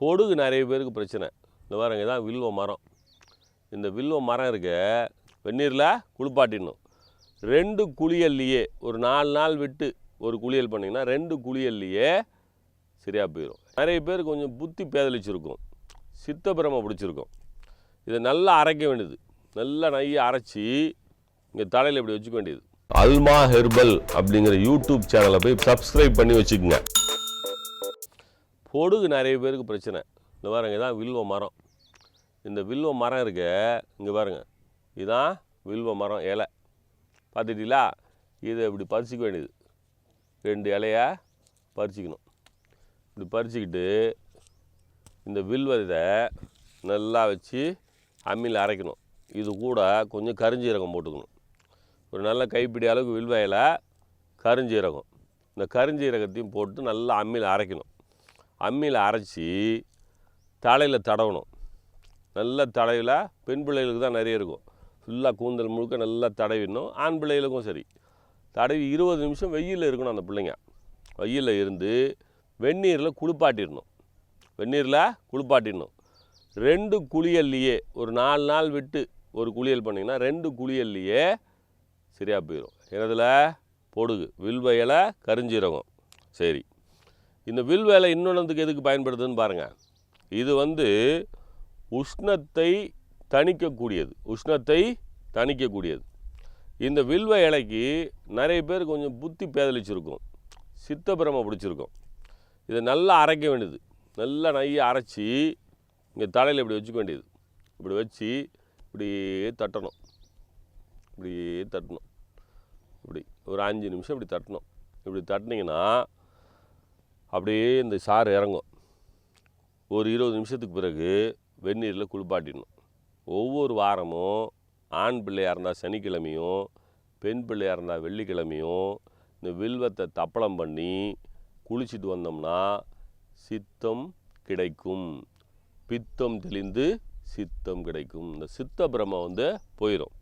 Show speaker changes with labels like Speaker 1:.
Speaker 1: பொடுகு நிறைய பேருக்கு பிரச்சனை. இந்த பாருங்க தான் வில்வ மரம். இந்த வில்வ மரம் இருக்க வெந்நீரில் குளிப்பாட்டிடணும். ரெண்டு குளியல்லையே ஒரு நாலு நாள் விட்டு ஒரு குளியல் பண்ணிங்கன்னா ரெண்டு குளியல்லையே சரியாக போயிடும் நிறைய பேர் கொஞ்சம் புத்தி பேதலிச்சிருக்கும். சித்தப்பிரமை பிடிச்சிருக்கும். இதை நல்லா அரைக்க வேண்டியது. நல்லா நையை அரைச்சி இங்கே தலையில் இப்படி வச்சுக்க வேண்டியது. அல்மா ஹெர்பல் அப்படிங்கிற யூடியூப் சேனலை போய் சப்ஸ்கிரைப் பண்ணி வச்சுக்கோங்க. பொடுகு நிறைய பேருக்கு பிரச்சனை. இந்த பாருங்க இதான் வில்வ மரம். இந்த வில்வ மரம் இருக்கு இங்கே பாருங்க. இதுதான் வில்வ மரம் இலை. பார்த்துட்டீங்களா? இதை இப்படி பறிச்சிக்க வேண்டியது. ரெண்டு இலைய பறிச்சிக்கணும். இப்படி பறிச்சுக்கிட்டு இந்த வில்வதை நல்லா வச்சு அம்மியில் அரைக்கணும். இது கூட கொஞ்சம் கருஞ்சீரகம் போட்டுக்கணும். ஒரு நல்ல கைப்பிடி அளவுக்கு வில்வ இலை கருஞ்சீரகம். இந்த கருஞ்சீரகத்தையும் போட்டு நல்லா அம்மியில் அரைக்கணும். அம்மியில் அரைச்சி தலையில் தடவணும். நல்ல தலையில் பெண் பிள்ளைகளுக்கு தான் நிறைய இருக்கும். ஃபுல்லாக கூந்தல் முழுக்க நல்லா தடவிடணும். ஆண் பிள்ளைகளுக்கும் சரி. தடவி இருபது நிமிஷம் வெயிலில் இருக்கணும் அந்த பிள்ளைங்க. வெயிலில் இருந்து வெந்நீரில் குளிப்பாட்டிடணும். வெந்நீரில் குளிப்பாட்டிடணும். ரெண்டு குளியல்லையே ஒரு நாலு நாள் விட்டு ஒரு குளியல் பண்ணிங்கன்னா ரெண்டு குளியல்லையே சரியாக போயிடும் எனதில் பொடுகு வில்வ இலை கரிஞ்சீரகம். சரி. இந்த வில்வ இலை இன்னொன்றுக்கு எதுக்கு பயன்படுதுன்னு பாருங்கள் இது வந்து உஷ்ணத்தை தணிக்கக்கூடியது. உஷ்ணத்தை தணிக்கக்கூடியது. இந்த வில்வ இலைக்கு நிறைய பேர் கொஞ்சம் புத்தி பேதலிச்சிருக்கும். சித்தப்பிரமை பிடிச்சிருக்கும். இதை நல்லா அரைக்க வேண்டியது. நல்லா நையை அரைச்சி இங்கே தலையில் இப்படி வச்சுக்க வேண்டியது. இப்படி வச்சு இப்படியே தட்டணும். இப்படியே தட்டணும். இப்படி ஒரு அஞ்சு நிமிஷம் இப்படி தட்டணும். இப்படி தட்டினீங்கன்னா அப்படியே இந்த சாறு இறங்கும். ஒரு இருபது நிமிஷத்துக்கு பிறகு வெந்நீரில் குளிப்பாட்டிடணும். ஒவ்வொரு வாரமும் ஆண் பிள்ளையாக இருந்தால் சனிக்கிழமையும் பெண் பிள்ளையாக இருந்தால் வெள்ளிக்கிழமையும் இந்த வில்வத்தை தப்பளம் பண்ணி குளிச்சுட்டு வந்தோம்னா சித்தம் கிடைக்கும். பித்தம் தெளிந்து சித்தம் கிடைக்கும். இந்த சித்த பிரம்ம வந்து போயிடும்